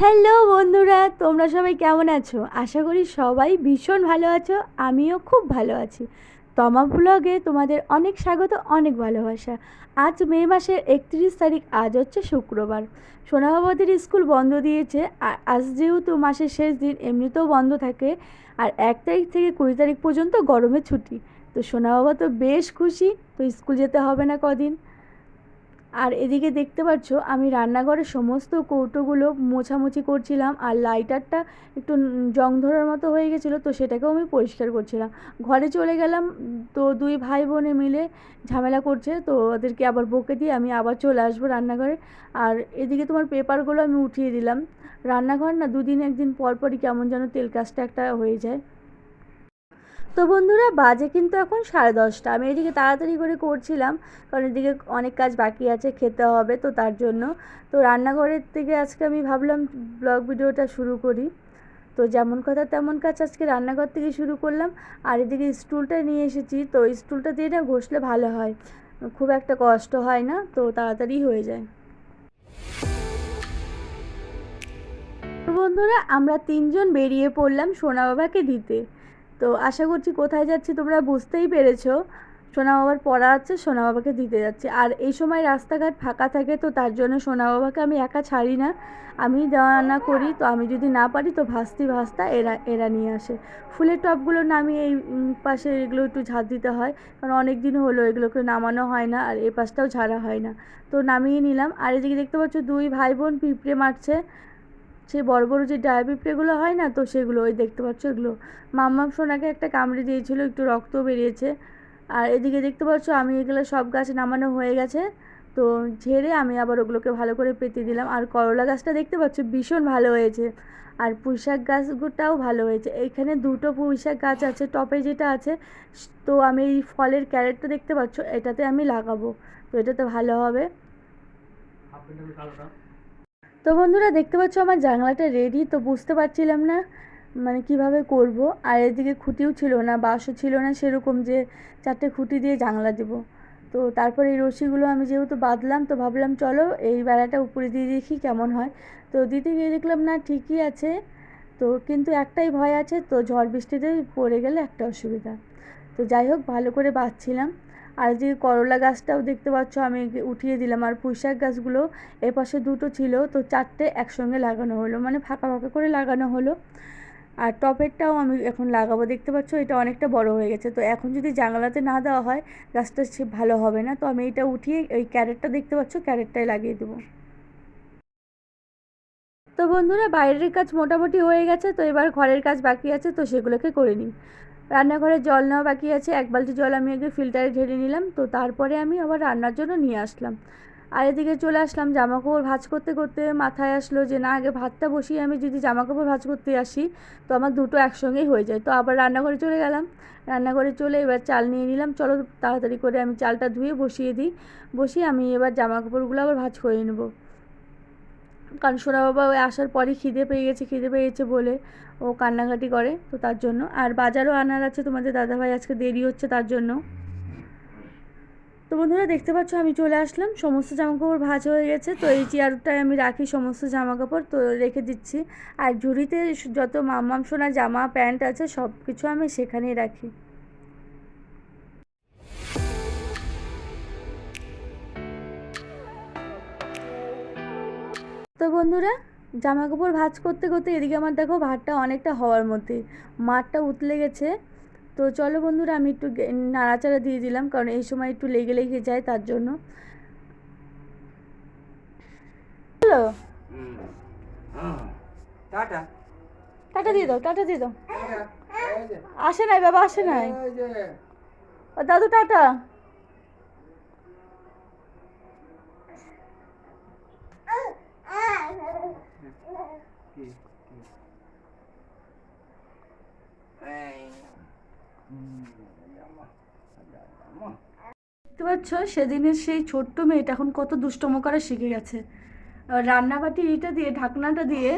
Hello বন্ধুরা, তোমরা সবাই কেমন আছো? আশা করি সবাই ভীষণ ভালো আছো, আমিও খুব ভালো আছি। তমা ব্লগে তোমাদের অনেক স্বাগত, অনেক ভালোবাসা। আজ মে মাসের একত্রিশ তারিখ, আজ হচ্ছে শুক্রবার। সোনাবাবাদের স্কুল বন্ধ দিয়েছে, আর আজ যেহেতু মাসের শেষ দিন, এমনিতেও বন্ধ থাকে, আর এক তারিখ থেকে কুড়ি তারিখ পর্যন্ত গরমে ছুটি। তো সোনা বাবা তো বেশ খুশি, তো স্কুল যেতে হবে না কদিন। আর এদিকে দেখতে পাচ্ছ, আমি রান্নাঘরের সমস্ত কৌটোগুলো মোছামুছি করছিলাম আর লাইটারটা একটু জং ধরার মতো হয়ে গেছিল, তো সেটাকেও আমি পরিষ্কার করছিলাম। ঘরে চলে গেলাম, তো দুই ভাই বোনে মিলে ঝামেলা করছে, তো ওদেরকে আবার বকে দিয়ে আমি আবার চলে আসব রান্নাঘরে। আর এদিকে তোমার পেপারগুলো আমি উঠিয়ে দিলাম। রান্নাঘর না দুদিন একদিন পর পরই কেমন যেন তেল কাজটা একটা হয়ে যায়। তো বন্ধুরা, বাজে কিন্তু এখন সাড়ে দশটা। আমি এদিকে তাড়াতাড়ি করে করছিলাম, কারণ এদিকে অনেক কাজ বাকি আছে, খেতে হবে তো তার জন্য। তো রান্নাঘরের থেকে আজকে আমি ভাবলাম ব্লগ ভিডিওটা শুরু করি। তো যেমন কথা তেমন কাজ আজকে রান্নাঘর থেকে শুরু করলাম, আর এদিকে স্টুলটা নিয়ে এসেছি। তো স্টুলটা দিয়ে না ঘষলে ভালো হয়, খুব একটা কষ্ট হয় না, তো তাড়াতাড়ি হয়ে যায়। বন্ধুরা, আমরা তিনজন বেরিয়ে পড়লাম সোনা বাবাকে দিতে। তো আশা করছি কোথায় যাচ্ছি তোমরা বুঝতেই পেরেছ। সোনা বাবার পড়া আছে, সোনা বাবাকে দিতে যাচ্ছে। আর এই সময় রাস্তাঘাট ফাঁকা থাকে তো তার জন্য সোনা বাবাকে আমি একা ছাড়ি না। আমি দেওয়া করি, তো আমি যদি না পারি তো ভাস্তি ভাস্তা এরা এরা নিয়ে আসে। ফুলের টবগুলো নামিয়ে এই পাশে এগুলো একটু ঝাড় দিতে হয়, কারণ অনেক দিন হলো এগুলোকে নামানো হয় না আর এ পাশটাও ঝাড়া হয় না। তো নামিয়ে নিলাম। আর এদিকে দেখতে পাচ্ছ দুই ভাই বোন পিঁপড়ে মারছে। সেই বড় বড় যে ডায়া পিঁপড়েগুলো হয় না, তো সেগুলো ওই দেখতে পাচ্ছ এগুলো। মাম্মাম সোনাকে একটা কামড়ে দিয়েছিল, একটু রক্ত বেরিয়েছে। আর এদিকে দেখতে পাচ্ছ আমি এগুলো সব গাছ নামানো হয়ে গেছে। তো ঝেড়ে আমি আবার ওগুলোকে ভালো করে পেতে দিলাম। আর করলা গাছটা দেখতে পাচ্ছ ভীষণ ভালো হয়েছে। আর পুঁইশাক গাছটাও ভালো হয়েছে। এখানে দুটো পুঁইশাক গাছ আছে, টপে যেটা আছে, তো আমি এই ফলের ক্যারেটটা দেখতে পাচ্ছ, এটাতে আমি লাগাবো। তো এটাতে ভালো হবে। তো বন্ধুরা দেখতে পাচ্ছ আমার জানলাটা রেডি তো বুঝতে পারছিলাম না মানে কীভাবে করব। আর এদিকে খুঁটিও ছিল না, বাঁশও ছিল না সেরকম যে চারটে খুঁটি দিয়ে জানলা দেব। তো তারপরে এই রশিগুলো আমি যেহেতু বাঁধলাম, তো ভাবলাম চলো এই বেড়াটা উপরে দিয়ে দেখি কেমন হয়। তো দিতে গিয়ে দেখলাম না, ঠিকই আছে, তো কিন্তু একটাই ভয় আছে, তো ঝড় বৃষ্টিতে পড়ে গেলে একটা অসুবিধা। তো যাই হোক, ভালো করে বাঁধছিলাম। আর যে করলা গাছটাও দেখতে পাচ্ছ, আমি উঠিয়ে দিলাম। আর পুঁইশাক গাছগুলো এপাশে দুটো ছিল, তো চারটে একসঙ্গে লাগানো হলো মানে ফাঁকা ফাঁকা করে লাগানো হলো। আর টপেরটাও আমি এখন লাগাবো। দেখতে পাচ্ছ, এটা অনেকটা বড় হয়ে গেছে। তো এখন যদি জানালাতে না দেওয়া হয়, গাছটা সে ভালো হবে না। তো আমি এটা উঠিয়ে ওই ক্যারেটটা দেখতে পাচ্ছ, ক্যারেটটাই লাগিয়ে দেবো। তো বন্ধুরা, বাইরের কাজ মোটামুটি হয়ে গেছে। তো এবার ঘরের কাজ বাকি আছে, তো সেগুলোকে করে নিই। রান্নাঘরে জল নেওয়া বাকি আছে, এক বালতি জল আমি আগে ফিল্টারে ঢেলে নিলাম, তো তারপরে আমি আবার রান্নার জন্য নিয়ে আসলাম। আর এদিকে চলে আসলাম জামা কাপড় ভাঁজ করতে করতে মাথায় আসলো যে, না, আগে ভাতটা বসিয়ে আমি যদি জামা কাপড় ভাঁজ করতে আসি, তো আমার দুটো একসঙ্গেই হয়ে যায়। তো আবার রান্নাঘরে চলে গেলাম। রান্নাঘরে চলে এবার চাল নিয়ে নিলাম। চলো তাড়াতাড়ি করে আমি চালটা ধুয়ে বসিয়ে দিই। বসিয়ে আমি এবার জামা কাপড়গুলো আবার ভাঁজ করে নেব। কারণ সোনা বাবা ওই আসার পরই খিদে পেয়ে গেছে, খিদে পেয়ে গেছে বলে ও কান্নাকাটি করে তো তার জন্য। আর বাজারও আনার আছে তোমাদের দাদাভাই, আজকে দেরি হচ্ছে তার জন্য। তো বন্ধুরা দেখতে পাচ্ছ আমি চলে আসলাম, সমস্ত জামাকাপড় ভাজ হয়ে গেছে, তো এই চেয়ারটায় আমি রাখি সমস্ত জামাকাপড়, তো রেখে দিচ্ছি। আর ঝুড়িতে যত মাম্মাম সোনা জামা, প্যান্ট আছে সব কিছু আমি সেখানেই রাখি। তো বন্ধুরা জামা কাপড় ভাঁজ করতে করতে এদিকে আমার দেখো ভাতটা অনেকটা হওয়ার মধ্যে মাঠটা উতলে গেছে। তো চলো বন্ধুরা আমি একটু নাড়াচাড়া দিয়ে দিলাম কারণ এই সময় একটু লেগে লেগে যায় তার জন্য। হ্যালো। টাটা। টাটা দিয়ে দাও টাটা দিয়ে দাও। আসে নাই বাবা আসে নাই। ও দাদু টাটা। দেখতে পাচ্ছ সেদিনের সেই ছোট্ট মেয়েটা এখন কত দুষ্টম করা শিখে গেছে। রান্নাবাটি এটা দিয়ে, ঢাকনাটা দিয়ে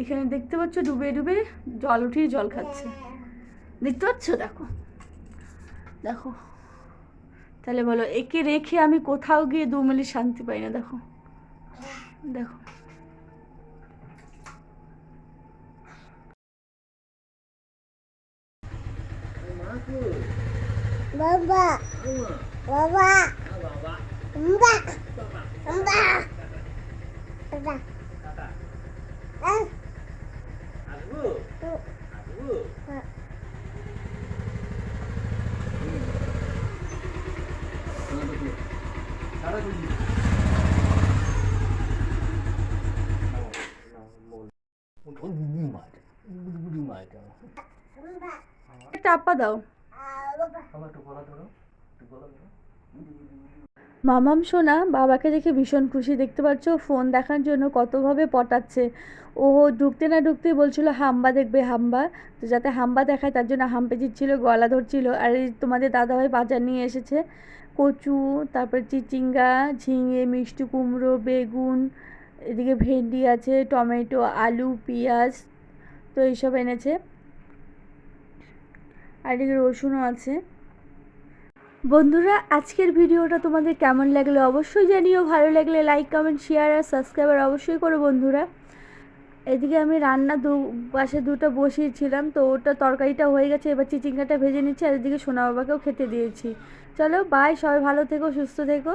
এখানে দেখতে পাচ্ছ ডুবে ডুবে জল উঠিয়ে জল খাচ্ছে। দেখতে পাচ্ছ? দেখো। দেখো। তাহলে বলো, একে রেখে আমি কোথাও গিয়ে দু মিনিট শান্তি পাই না, দেখো। দেখো। বাবা বাবা বাবা বাবা বাবা আসব আসব সারা দিন টাপ্পা দাও মামাম সোনা, বাবাকে দেখে ভীষণ খুশি। দেখতে পাচ্ছ ফোন দেখার জন্য কতভাবে পটাচ্ছে। ও ঢুকতে না ঢুকতেই বলছিল, হাম্বা দেখবে, হাম্বা। তো যাতে হাম্বা দেখায়, তার জন্য হাম্পে দিচ্ছিল গলা ধরছিল। আর তোমাদের দাদাভাই বাজার নিয়ে এসেছে। কচু, তারপর চিচিঙ্গা, ঝিঙে, মিষ্টি কুমড়ো, বেগুন, এদিকে ভেন্ডি আছে, টমেটো, আলু, পেঁয়াজ, তো এইসব এনেছে। আর এদিকে রসুনও আছে। বন্ধুরা, আজকের ভিডিওটা তোমাদের কেমন লাগল অবশ্যই জানিও। ভালো লাগলে লাইক কমেন্ট শেয়ার আর সাবস্ক্রাইবার অবশ্যই করো বন্ধুরা। এদিকে আমি রান্না দু, পাশে দুটো বসিয়েছিলাম, তো ওটা তরকারিটা হয়ে গেছে, এবার চিচিঙ্গাটা ভেজে নিচ্ছি আর এদিকে সোনা বাবাকেও খেতে দিয়েছি। চলো বাই সবাই ভালো থেকো, সুস্থ থেকো।